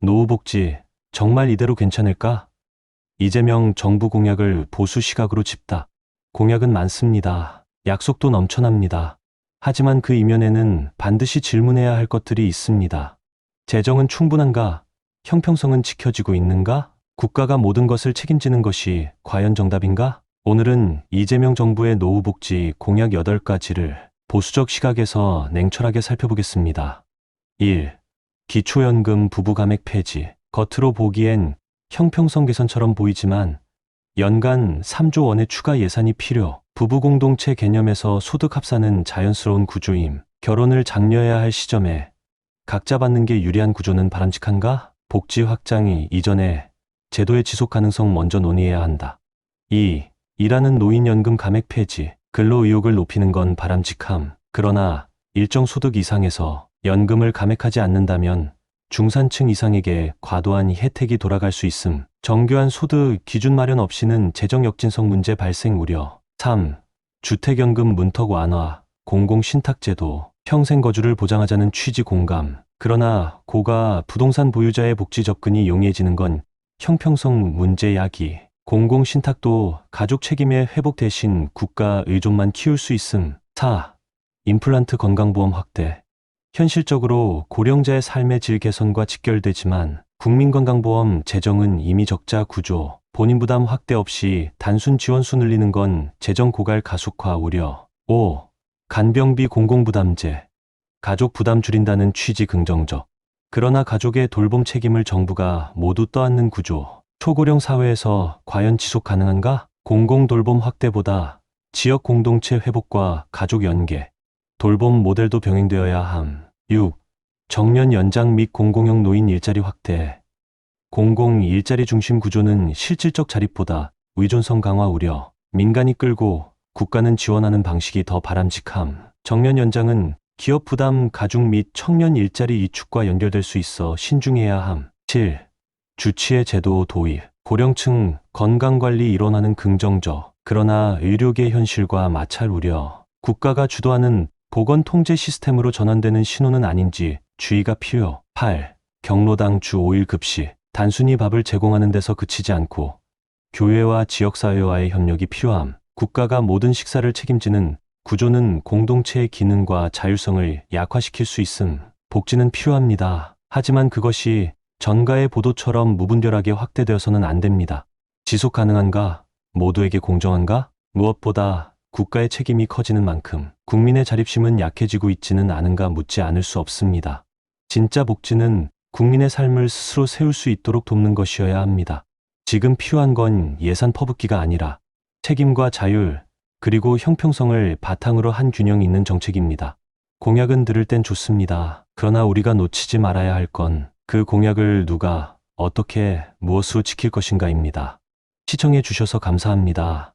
노후복지, 정말 이대로 괜찮을까? 이재명 정부 공약을 보수 시각으로 짚다. 공약은 많습니다. 약속도 넘쳐납니다. 하지만 그 이면에는 반드시 질문해야 할 것들이 있습니다. 재정은 충분한가? 형평성은 지켜지고 있는가? 국가가 모든 것을 책임지는 것이 과연 정답인가? 오늘은 이재명 정부의 노후복지 공약 8가지를 보수적 시각에서 냉철하게 살펴보겠습니다. 1. 기초연금 부부 감액 폐지. 겉으로 보기엔 형평성 개선처럼 보이지만 연간 3조 원의 추가 예산이 필요. 부부 공동체 개념에서 소득 합산은 자연스러운 구조임. 결혼을 장려해야 할 시점에 각자 받는 게 유리한 구조는 바람직한가? 복지 확장이 이전에 제도의 지속 가능성 먼저 논의해야 한다. 2. 일하는 노인연금 감액 폐지. 근로 의욕을 높이는 건 바람직함. 그러나 일정 소득 이상에서 연금을 감액하지 않는다면 중산층 이상에게 과도한 혜택이 돌아갈 수 있음. 정교한 소득 기준 마련 없이는 재정 역진성 문제 발생 우려. 3. 주택연금 문턱 완화, 공공신탁제도, 평생 거주를 보장하자는 취지 공감. 그러나 고가 부동산 보유자의 복지 접근이 용이해지는 건 형평성 문제 야기. 공공신탁도 가족 책임의 회복 대신 국가 의존만 키울 수 있음. 4. 임플란트 건강보험 확대. 현실적으로 고령자의 삶의 질 개선과 직결되지만 국민건강보험 재정은 이미 적자 구조, 본인 부담 확대 없이 단순 지원수 늘리는 건 재정 고갈 가속화 우려. 5. 간병비 공공부담제. 가족 부담 줄인다는 취지 긍정적. 그러나 가족의 돌봄 책임을 정부가 모두 떠안는 구조. 초고령 사회에서 과연 지속 가능한가? 공공 돌봄 확대보다 지역 공동체 회복과 가족 연계, 돌봄 모델도 병행되어야 함. 6. 정년 연장 및 공공형 노인 일자리 확대. 공공 일자리 중심 구조는 실질적 자립보다 의존성 강화 우려, 민간이 끌고 국가는 지원하는 방식이 더 바람직함. 정년 연장은 기업 부담 가중 및 청년 일자리 이축과 연결될 수 있어 신중해야 함. 7. 주치의 제도 도입. 고령층 건강관리 일원하는 긍정적, 그러나 의료계 현실과 마찰 우려. 국가가 주도하는 보건 통제 시스템으로 전환되는 신호는 아닌지 주의가 필요. 8. 경로당 주 5일 급식. 단순히 밥을 제공하는 데서 그치지 않고 교회와 지역사회와의 협력이 필요함. 국가가 모든 식사를 책임지는 구조는 공동체의 기능과 자율성을 약화시킬 수 있음. 복지는 필요합니다. 하지만 그것이 전가의 보도처럼 무분별하게 확대되어서는 안 됩니다. 지속 가능한가? 모두에게 공정한가? 무엇보다 국가의 책임이 커지는 만큼 국민의 자립심은 약해지고 있지는 않은가 묻지 않을 수 없습니다. 진짜 복지는 국민의 삶을 스스로 세울 수 있도록 돕는 것이어야 합니다. 지금 필요한 건 예산 퍼붓기가 아니라 책임과 자율, 그리고 형평성을 바탕으로 한 균형 있는 정책입니다. 공약은 들을 땐 좋습니다. 그러나 우리가 놓치지 말아야 할 건 그 공약을 누가 어떻게 무엇으로 지킬 것인가입니다. 시청해 주셔서 감사합니다.